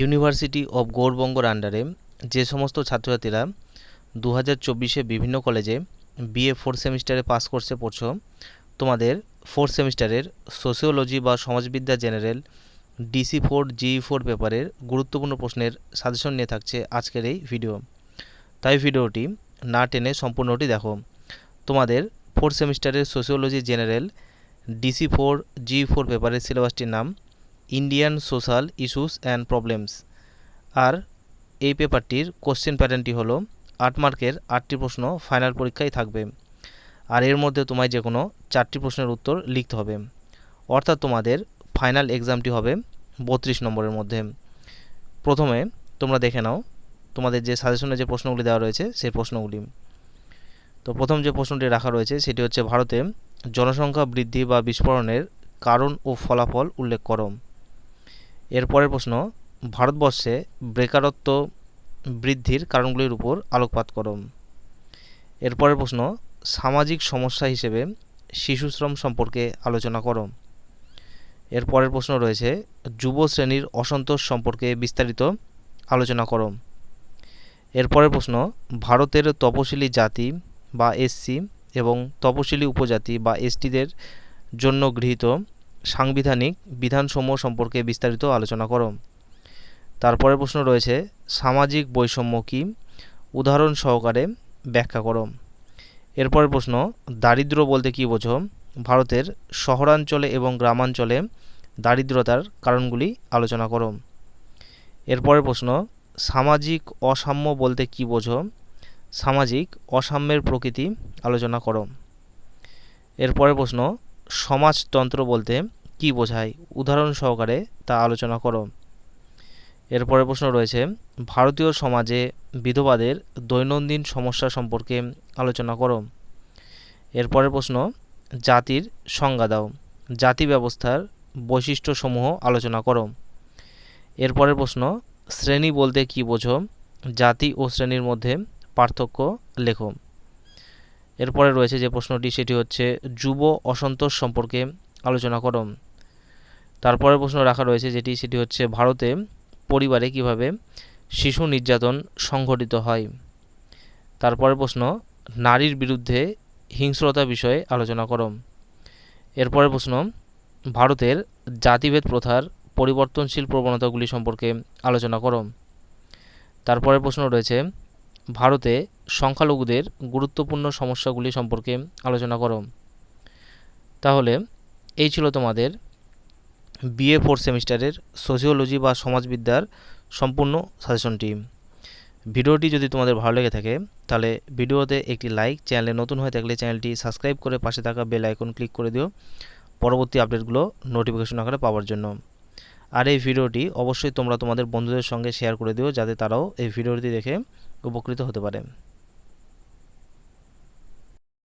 University of গৌরবঙ্গর আন্ডারে যে সমস্ত ছাত্রছাত্রীরা দু হাজার চব্বিশে বিভিন্ন কলেজে বিএ ফোর্থ সেমিস্টারে পাস কোর্সে পড়ছো, তোমাদের ফোর্থ সেমিস্টারের সোশিওলজি বা সমাজবিদ্যা general DC four G four পেপারের গুরুত্বপূর্ণ প্রশ্নের সাজেশন নিয়ে থাকছে আজকের এই ভিডিও তাই ভিডিওটি না টেনে সম্পূর্ণটি দেখো। তোমাদের ফোর্থ সেমিস্টারের sociology general DC four G four পেপারের সিলেবাসটির নাম Indian social issues and problems আর এই পেপারটির কোশ্চেন প্যাটার্নটি হলো, আট মার্কের আটটি প্রশ্ন ফাইনাল পরীক্ষায় থাকবে। আর এর মধ্যে তোমায় যে কোনো চারটি প্রশ্নের উত্তর লিখতে হবে। অর্থাৎ তোমাদের ফাইনাল এক্সামটি হবে বত্রিশ নম্বরের মধ্যে। প্রথমে তোমরা দেখে নাও, তোমাদের যে সাজেশনে যে প্রশ্নগুলি দেওয়া রয়েছে সেই প্রশ্নগুলি। তো প্রথম যে প্রশ্নটি রাখা রয়েছে সেটি হচ্ছে, ভারতে জনসংখ্যা বৃদ্ধি বা বিস্ফোরণের কারণ ও ফলাফল উল্লেখ করো। এরপরের প্রশ্ন, ভারতবর্ষে বেকারত্ব বৃদ্ধির কারণগুলির উপর আলোকপাত করো এরপরের প্রশ্ন, সামাজিক সমস্যা হিসেবে শিশুশ্রম সম্পর্কে আলোচনা করো এরপরের প্রশ্ন রয়েছে, যুব শ্রেণির অসন্তোষ সম্পর্কে বিস্তারিত আলোচনা করো এরপরের প্রশ্ন, ভারতের তপশিলি জাতি বা এসসি এবং তপশিলি উপজাতি বা এসটিদের জন্য গৃহীত সাংবিধানিক বিধানসমূহ সম্পর্কে বিস্তারিত আলোচনা করো তারপরে প্রশ্ন রয়েছে, সামাজিক বৈষম্য কী? উদাহরণ সহকারে ব্যাখ্যা করো এরপরের প্রশ্ন দারিদ্র বলতে কী বোঝো? ভারতের শহরাঞ্চলে এবং গ্রামাঞ্চলে দারিদ্রতার কারণগুলি আলোচনা করো এরপরের প্রশ্ন, সামাজিক অসাম্য বলতে কী বোঝো? সামাজিক অসাম্যের প্রকৃতি আলোচনা করো এরপরের প্রশ্ন সমাজতন্ত্র বলতে কী বোঝায়? উদাহরণ সহকারে তা আলোচনা করো। এরপরের প্রশ্ন রয়েছে, ভারতীয় সমাজে বিধবাদের দৈনন্দিন সমস্যা সম্পর্কে আলোচনা করো। এরপরের প্রশ্ন, জাতির সংজ্ঞা দাও। জাতি ব্যবস্থার বৈশিষ্ট্যসমূহ আলোচনা করো। এরপরের প্রশ্ন, শ্রেণি বলতে কী বোঝো? জাতি ও শ্রেণির মধ্যে পার্থক্য লেখো। এরপরে রয়েছে যে প্রশ্নটি, সেটি হচ্ছে, যুব অসন্তোষ সম্পর্কে আলোচনা করো। তারপরে প্রশ্ন রাখা রয়েছে যেটি, সেটি হচ্ছে, ভারতে পরিবারে কীভাবে শিশু নির্যাতন সংঘটিত হয়? তারপরে প্রশ্ন, নারীর বিরুদ্ধে হিংস্রতা বিষয়ে আলোচনা করো। এরপরে প্রশ্ন, ভারতের জাতিভেদ প্রথার পরিবর্তনশীল প্রবণতাগুলি সম্পর্কে আলোচনা করো। তারপরে প্রশ্ন রয়েছে ভারতে সংখ্যালঘুদের গুরুত্বপূর্ণ সমস্যাগুলি সম্পর্কে আলোচনা করো। তাহলে, এই ছিল তোমাদের বিএ ফোর সেমিস্টারের সোশিওলজি বা সমাজবিদ্যার সম্পূর্ণ সাজেশনটি ভিডিওটি যদি তোমাদের ভালো লেগে থাকে, তাহলে ভিডিওতে একটি লাইক চ্যানেলে নতুন হয়ে থাকলে চ্যানেলটি সাবস্ক্রাইব করে পাশে থাকা বেল আইকন ক্লিক করে দিও। পরবর্তী আপডেটগুলো নোটিফিকেশন আকারে পাওয়ার জন্য। আর এই ভিডিওটি অবশ্যই তোমরা তোমাদের বন্ধুদের সঙ্গে শেয়ার করে দিও যাতে তারাও এই ভিডিওটি দেখে উপকৃত হতে পারে।